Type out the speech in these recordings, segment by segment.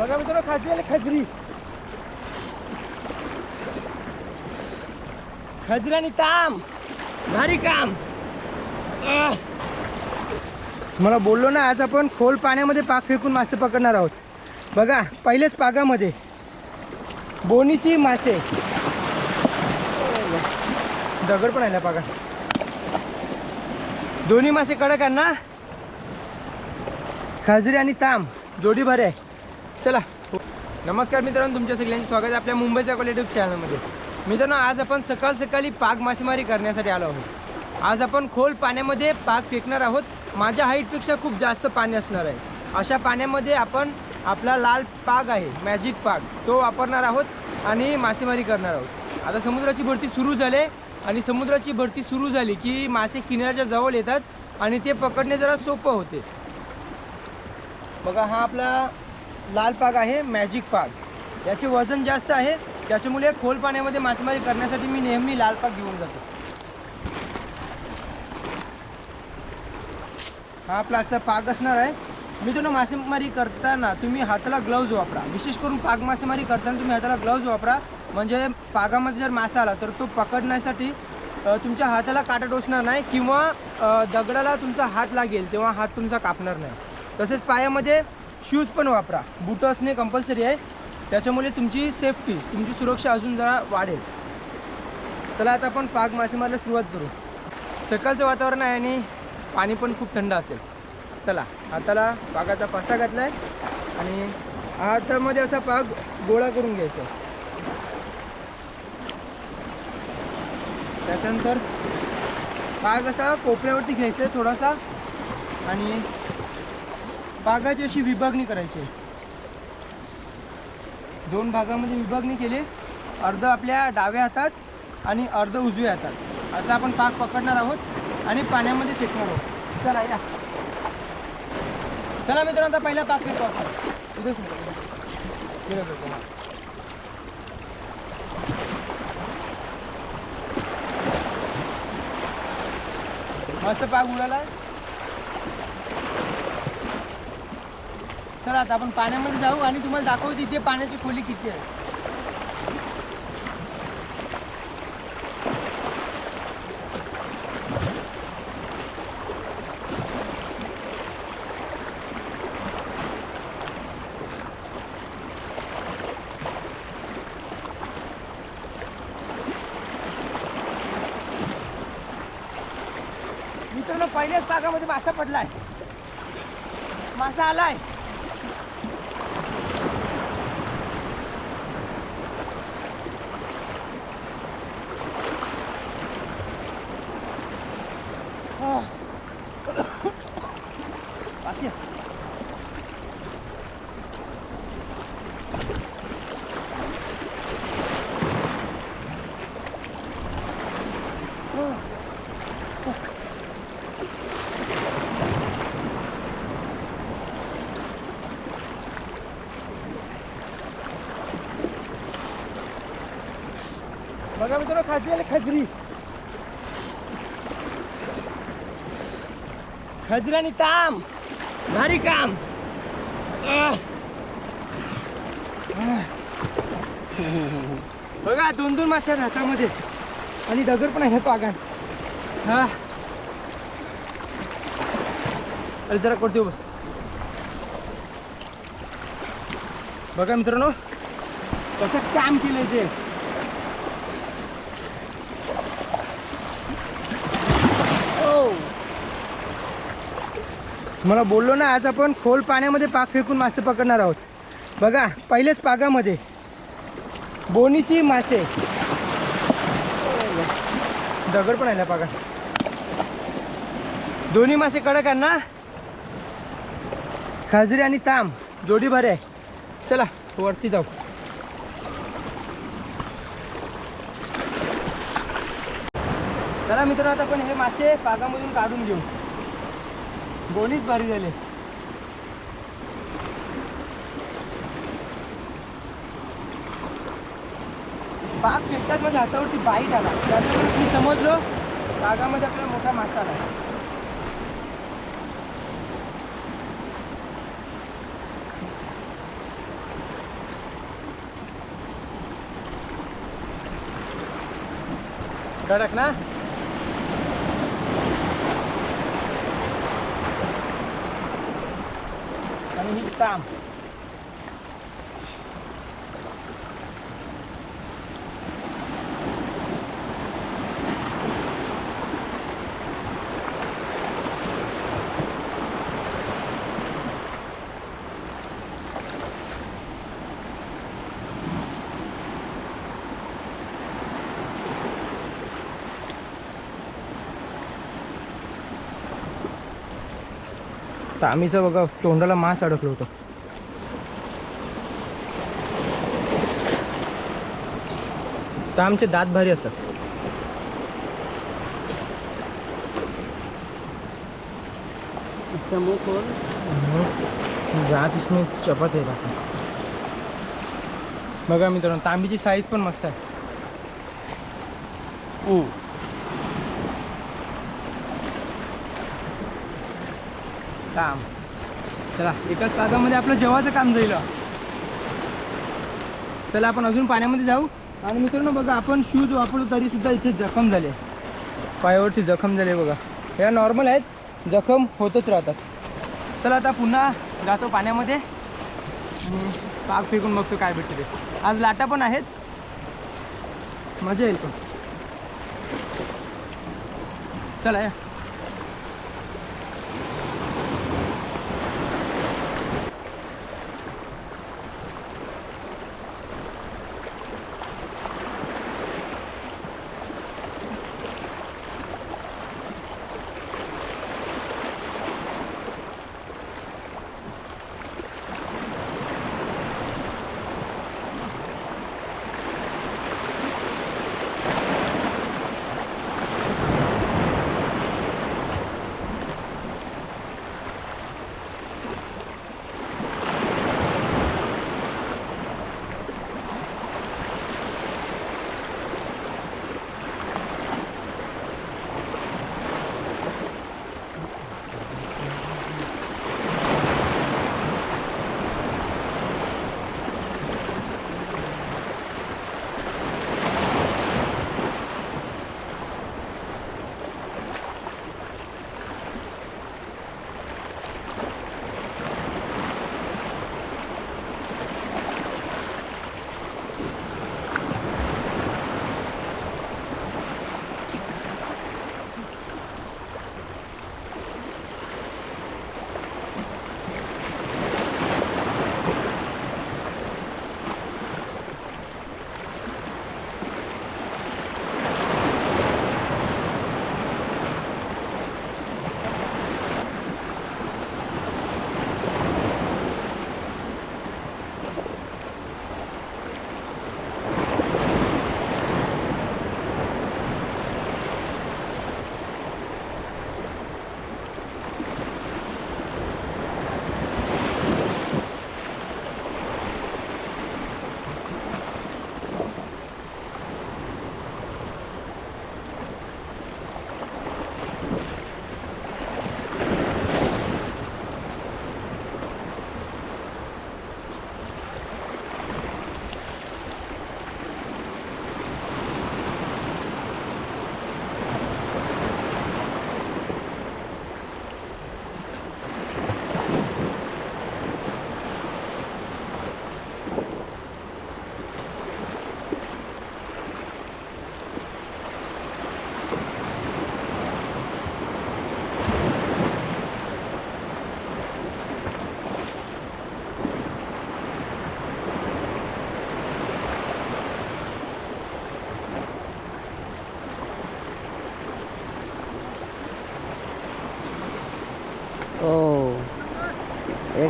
बघा मित्रांनो खाजरी आले खजरी खजरी आणि ताम भारी काम. मला बोललो ना आज आपण खोल पाण्यामध्ये पाक फेकून मासे पकडणार आहोत. बघा पहिलेच पागामध्ये. बोनीची मासे. दगड पण आहे ना पागा दोन्ही मासे कडक आहे ना? खाजरी आणि ताम जोडी भरे आहे. चला. नमस्कार मित्रांनो तुमच्या सगळ्यांचे स्वागत आहे आपल्या मुंबईच्या क्वालिटी चॅनलमध्ये मित्रांनो आज आपण सकाळ सकाळी पाक मासेमारी करण्यासाठी आलो आहोत. आज आपण खोल पाण्यामध्ये पाक फेकणार आहोत. माझ्या हाईटपेक्षा खूप जास्त पाणी असणार आहे. अशा पाण्यामध्ये आपण आपला लाल पाग आहे मॅजिक पाग तो वापरणार आहोत आणि मासेमारी करणार आहोत. आता समुद्राची भरती सुरू झाली आणि समुद्राची भरती सुरू झाली की मासे किनाऱ्याच्या जवळ येतात आणि ते पकडणे जरा सोपं होते. बघा हा आपला लाल पाग आहे मॅजिक पाग. याचे वजन जास्त आहे त्याच्यामुळे खोल पाण्यामध्ये मासेमारी करण्यासाठी मी नेहमी लाल पाग घेऊन जातो. हा आपला आजचा पाग असणार आहे. मी तुम्हाला मासेमारी करताना तुम्ही हाताला ग्लव्ज वापरा. विशेष करून पाग मासेमारी करताना तुम्ही हाताला ग्लव्ज वापरा. म्हणजे पागामध्ये जर मासा आला तर तो पकडण्यासाठी तुमच्या हाताला काटा टोचणार नाही किंवा दगडाला तुमचा हात लागेल तेव्हा हात तुमचा कापणार नाही. तसेच पायामध्ये शूज पण वापरा. बुटं असणे कंपल्सरी आहे. त्याच्यामुळे तुमची सेफ्टी तुमची सुरक्षा अजून जरा वाढेल. चला आता आपण पाग मासेमारीला सुरुवात करू. सकाळचं वातावरण आहे आणि पाणी पण खूप थंड असेल. चला हाताला पागाचा पासा घातला आहे आणि हातामध्ये असा पाग गोळा करून घ्यायचा. त्याच्यानंतर पाग असा कोपऱ्यावरती घ्यायचा आहे थोडासा आणि बागाची अशी विभागणी करायची. दोन भागामध्ये विभागणी केली. अर्ध आपल्या डाव्या हातात आणि अर्ध उजव्या हातात. असं आपण पाक पकडणार आहोत आणि पाण्यामध्ये फेकणार आहोत. चला या. चला मित्रांनो आता पहिला पाक फेकतो आपण. उद्या फेकू. मस्त पाक उडाला तर आता आपण पाण्यामध्ये जाऊ आणि तुम्हाला दाखवू तिथे पाण्याची खोली किती आहे. मित्रांनो पहिल्याच भागामध्ये मासा पडलाय. मासा आलाय. Ah. Pasnya. बघा मित्रांनो खाजरी आले खाजरी खजरी आणि ताम भारी काम. बघा दोन दोन मासे हातामध्ये. आणि दगड पण आहे पागान हा अरे जरा करतो बस. बघा मित्रांनो कसं काम केलंय ते. मला बोललो ना आज आपण खोल पाण्यामध्ये पाक फेकून मासे पकडणार आहोत. बघा पहिलेच पागामध्ये बोनीची मासे. दगड पण आहे ना पागा दोन्ही मासे कडक आहे ना? खाजरी आणि ताम जोडी भरे आहे. चला वरती जाऊ. चला मित्रांनो आता आपण हे मासे पागामधून काढून घेऊ. दोन्हीच भारी झाले. बाग फिरतात म्हणजे हातावरती बाईट आला. त्यानंतर मी समजलो बागामध्ये आपल्याला मोठा मासा आला. कडक ना? आणि ही तामीचं बघा तोंडाला मांस अडकलं होतं. तामचे दात भारी असतात. इसका मुंह खोल. दात इसमें चपत आहे बाकी. बघा मित्रांनो तांबीची साईज पण मस्त आहे. काम. चला एकाच तासामध्ये आपलं जेवायचं काम जाईल. चला आपण अजून पाण्यामध्ये जाऊ. आणि मित्रांनो बघा आपण शूज वापरतो तरी सुद्धा इथे जखम झाले. पायावरती जखम झाले बघा. या नॉर्मल आहेत. जखम होतच राहतात. चला आता पुन्हा जातो पाण्यामध्ये. पाक फेकून बघतो काय भेटते ते. आज लाटा पण आहेत. मजा येईल पण. चला या.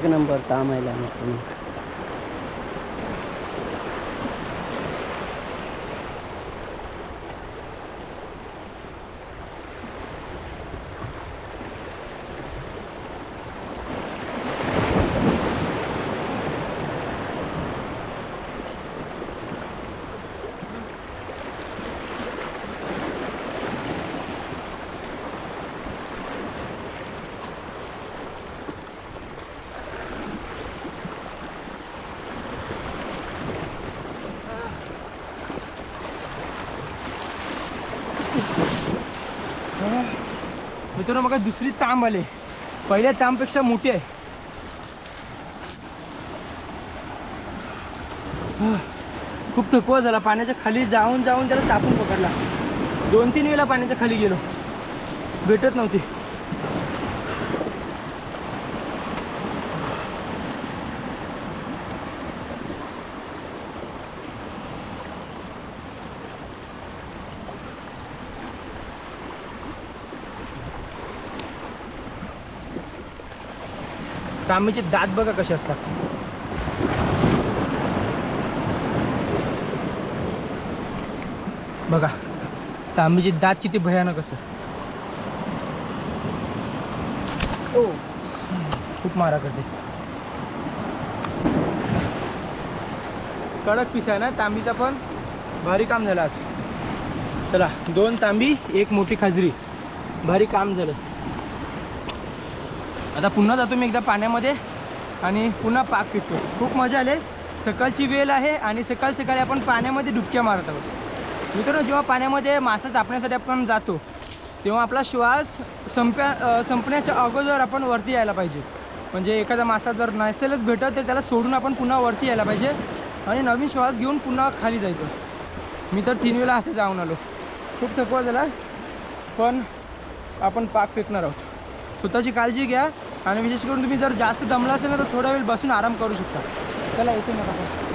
एक नंबर ताम आहे मित्रांनो मित्रांनो बघा दुसरी तांब आले. पहिल्या तांबपेक्षा मोठी आहे. खूप थकवा झाला. पाण्याच्या खाली जाऊन जाऊन त्याला चापून पकडला. दोन तीन वेळा पाण्याच्या खाली गेलो. भेटत नव्हती. तांबीचे दात बघा कसे असतात. बघा तांबीचे दात किती भयानक असतात. ओ खूप मारा करते. कडक पिस आहे ना तांबीचा पण? भारी काम झालं आज. चला दोन तांबी एक मोठी खाजरी. भारी काम झालं. आता पुन्हा जातो मी एकदा पाण्यामध्ये आणि पुन्हा पाक फिरतो खूप मजा आले. सकाळची वेळ आहे आणि सकाळ सकाळी आपण पाण्यामध्ये डुबक्या मारत आहोत. मित्रांनो जेव्हा पाण्यामध्ये मासा चापण्यासाठी आपण जातो तेव्हा आपला श्वास संप्या संपण्याच्या अगोदर आपण वरती यायला पाहिजे. म्हणजे एखादा मासा जर नसेलच भेटत तर त्याला सोडून आपण पुन्हा वरती यायला पाहिजे आणि नवीन श्वास घेऊन पुन्हा खाली जायचं. मी तर तीन वेळा हाती जाऊन आलो. खूप थकवा झाला पण आपण पाक फेकणार आहोत. स्वतःची काळजी घ्या. आणि विशेष करून तुम्ही जर जास्त दमला असेल ना तर थोडा वेळ बसून आराम करू शकता. चला येतो मग आपण.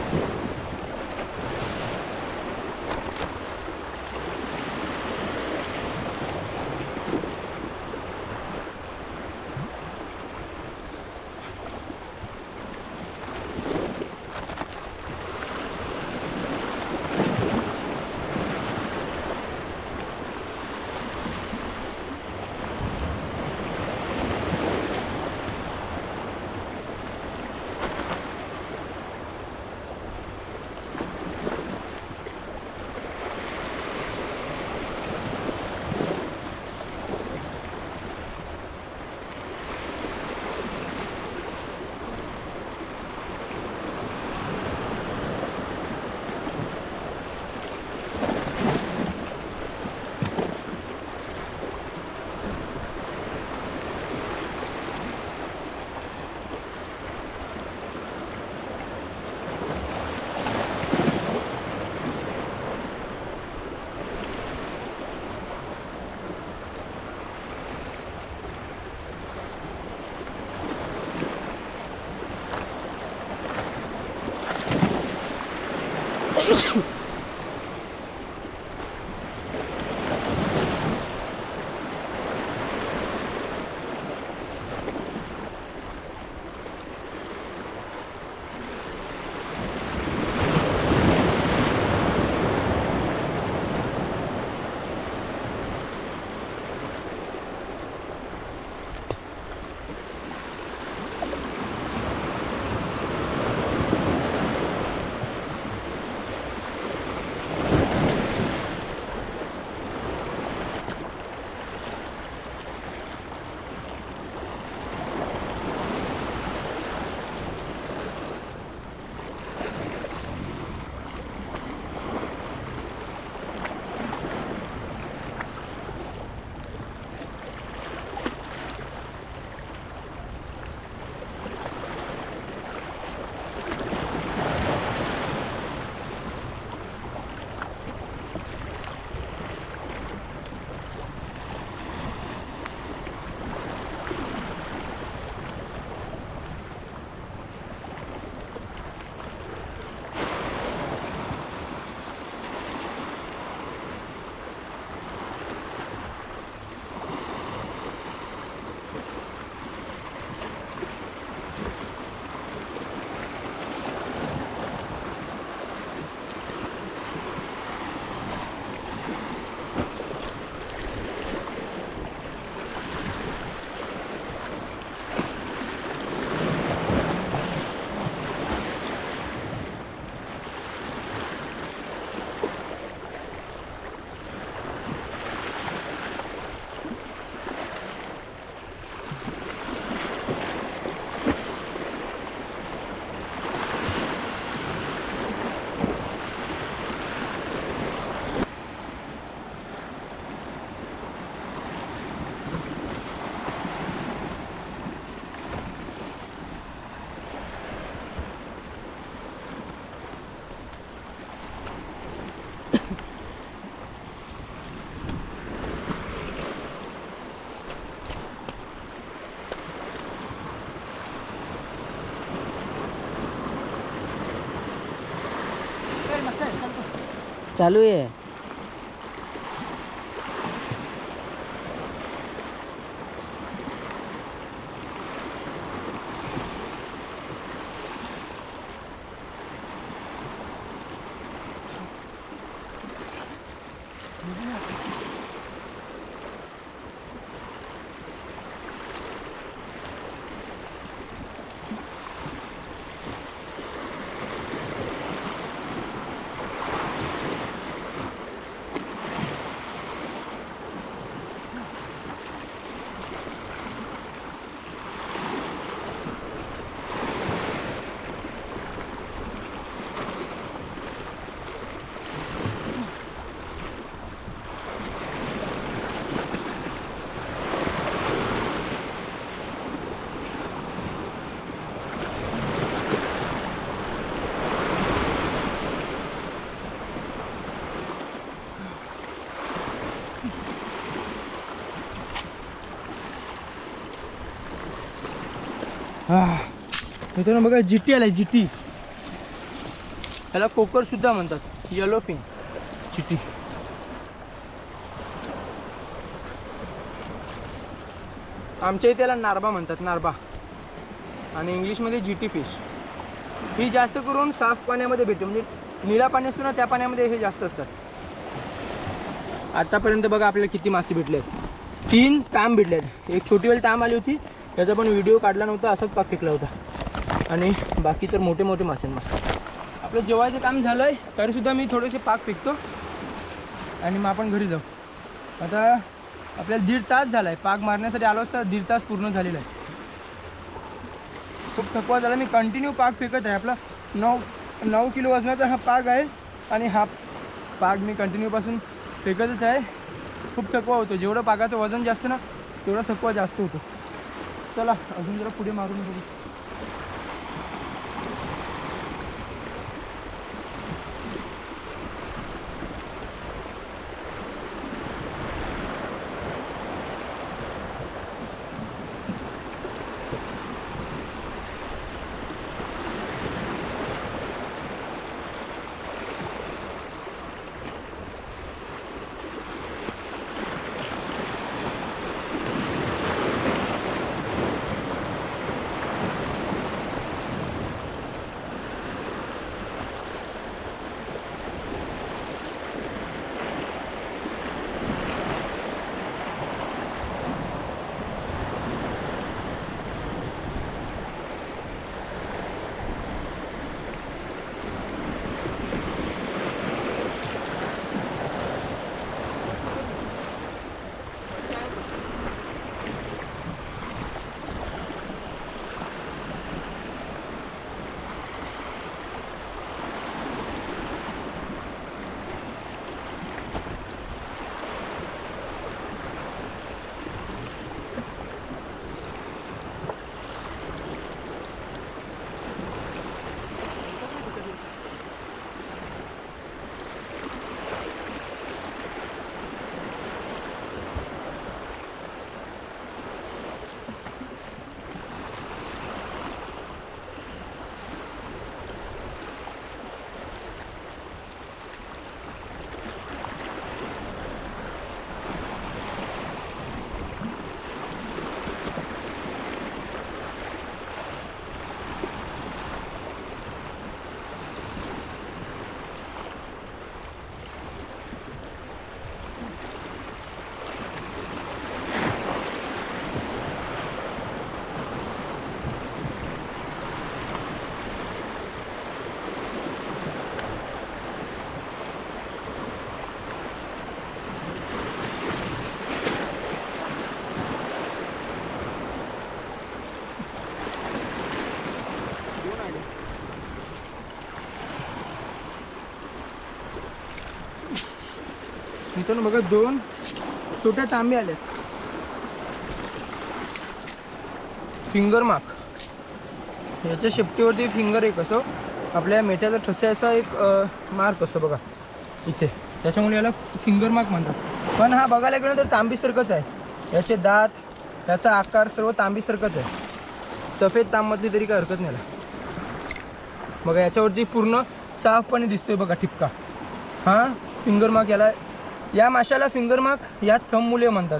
चालू आहे. हा. मित्रांनो बघा जी टी आलाय जी टी सुद्धा म्हणतात. येलो फिन जी टी आमच्या इथे त्याला नारबा म्हणतात नारबा. आणि इंग्लिशमध्ये जी टी फिश ही जास्त करून साफ पाण्यामध्ये भेटते. म्हणजे निळा पाणी असतो ना त्या पाण्यामध्ये हे जास्त असतात. आतापर्यंत बघा आपल्याला किती मासे भेटले आहेत तीन ताम भेटले आहेत एक छोटीवाली ताम आली होती त्याचा पण व्हिडिओ काढला नव्हता असाच पाक फेकला होता. आणि बाकी तर मोठे मोठे मासे मस्त. आपलं जेवायचं काम झालं आहे तरीसुद्धा मी थोडेसे पाक फेकतो. आणि मग आपण घरी जाऊ. आता आपल्याला दीड तास झाला आहे पाक मारण्यासाठी आलो असता दीड तास पूर्ण झालेला आहे. खूप थकवा झाला मी कंटिन्यू पाक फेकत आहे. आपला नऊ नऊ किलो वजनाचा हा पाक आहे. आणि हा पाक मी कंटिन्यूपासून फेकतच आहे. खूप थकवा होतो. जेवढं पाकाचं वजन जास्त ना तेवढा थकवा जास्त होतो. चला अजून जरा पुढे मारून बघू. मित्रांनो बघा दोन छोट्या तांबे आल्यात. फिंगर मार्क याच्या शेपटीवरती फिंगर एक असो. आपल्या मेठ्याचा ठस्याचा एक मार्क असतो बघा. इथे. त्याच्यामुळे याला फिंगर मार्क म्हणतात. पण हा बघायला गेलं तर तांबीसारखंच आहे. याचे दात याचा आकार सर्व तांबीसारखंच आहे. सफेद तांबमधली तरी काय हरकत नाही बघा याच्यावरती पूर्ण साफपणे दिसतोय बघा ठिपका. हा फिंगर मार्क याला या माशाला फिंगर मार्क या थंब मुले म्हणतात.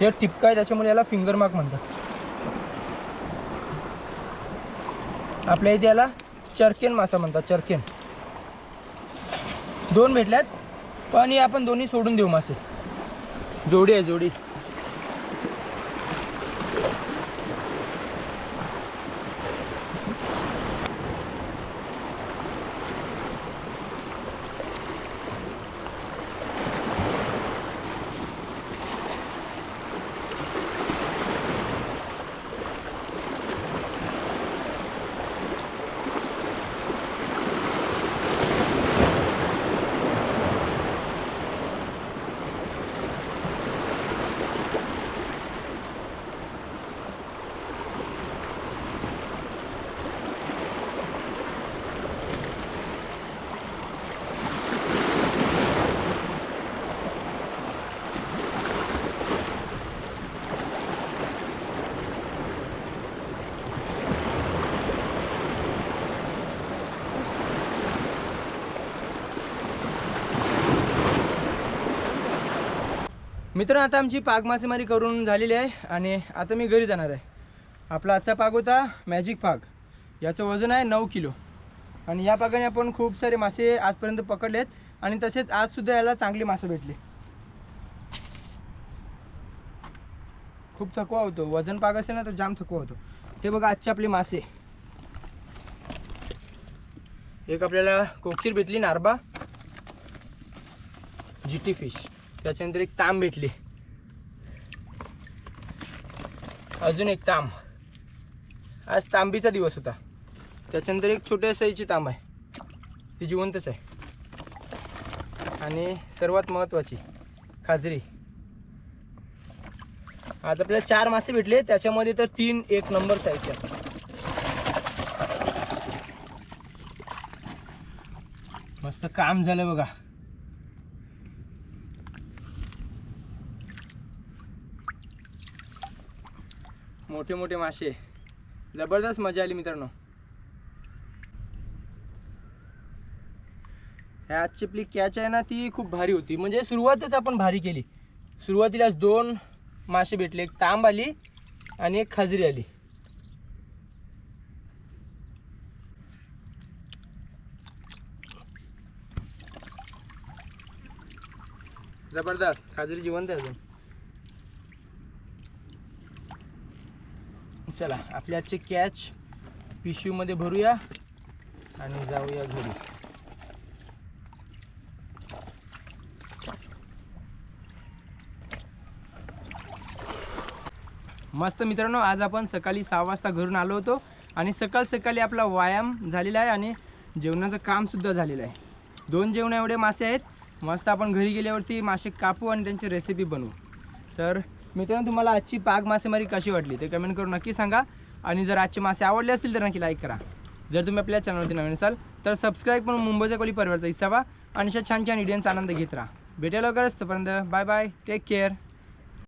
हे टिपका आहे त्याच्यामुळे याला फिंगर मार्क म्हणतात. आपल्या इथे याला चरकेन मासा म्हणतात चरकेन दोन भेटल्यात पण हे आपण दोन्ही सोडून देऊ मासे. जोडी आहे जोडी. मित्र आता आमची पाग मासेमारी करून झालेली आहे आणि आता मी घरी जाणार आहे. आपला आजचा पाग होता मॅजिक पाग याचं वजन आहे नऊ किलो. आणि या पागाने आपण खूप सारे मासे आजपर्यंत पकडले आहेत आणि तसेच आजसुद्धा याला चांगले मासे भेटले. खूप थकवा होतो. वजन पाग असेल ना तर जाम थकवा होतो. हे बघा आजचे आपले मासे. एक आपल्याला कोकशीर भेटली नारबा. GT fish. त्याच्यानंतर एक ताम भेटली. अजून एक ताम आज तांबीचा दिवस होता. त्याच्यानंतर एक छोट्या साईजची तांब आहे. ती जिवंतच आहे. आणि सर्वात महत्त्वाची खाजरी. आज आपल्याला चार मासे भेटले त्याच्यामध्ये तर तीन एक नंबर साहित्य मस्त काम झालं बघा. मोठे मोठे मासे जबरदस्त मजा आली मित्रांनो. ह्या आजची आपली कॅच आहे ना ती खूप भारी होती. म्हणजे सुरुवातच आपण भारी केली. सुरुवातीलाच दोन मासे भेटले एक तांब आली आणि एक खाजरी आली. जबरदस्त खाजरी जिवंत आहे अजून. चला आपली आजची कॅच पिशवीमध्ये भरूया आणि जाऊया घरी. मस्त मित्रांनो आज आपण सकाळी सहा वाजता घरून आलो होतो आणि सकाळ सकाळी आपला व्यायाम झालेला आहे आणि जेवणाचं कामसुद्धा झालेलं आहे. दोन जेवण एवढे मासे आहेत. मस्त आपण घरी गेल्यावरती मासे कापू आणि त्यांची रेसिपी बनवू. तर मित्रांनो तुम्हाला आजची पाग मासेमारी कशी वाटली ते कमेंट करून नक्की सांगा. आणि जर आजचे मासे आवडले असतील तर नक्की लाईक करा. जर तुम्ही आपल्या चॅनलवरती नवीन असाल तर सबस्क्राईब करून मुंबईच्या कोली परिवारचा हिस्सा व्हा. आणि अशा छान छान इडियन्स आनंद घेत राहा. भेटेल लवकरच. तोपर्यंत बाय बाय टेक केअर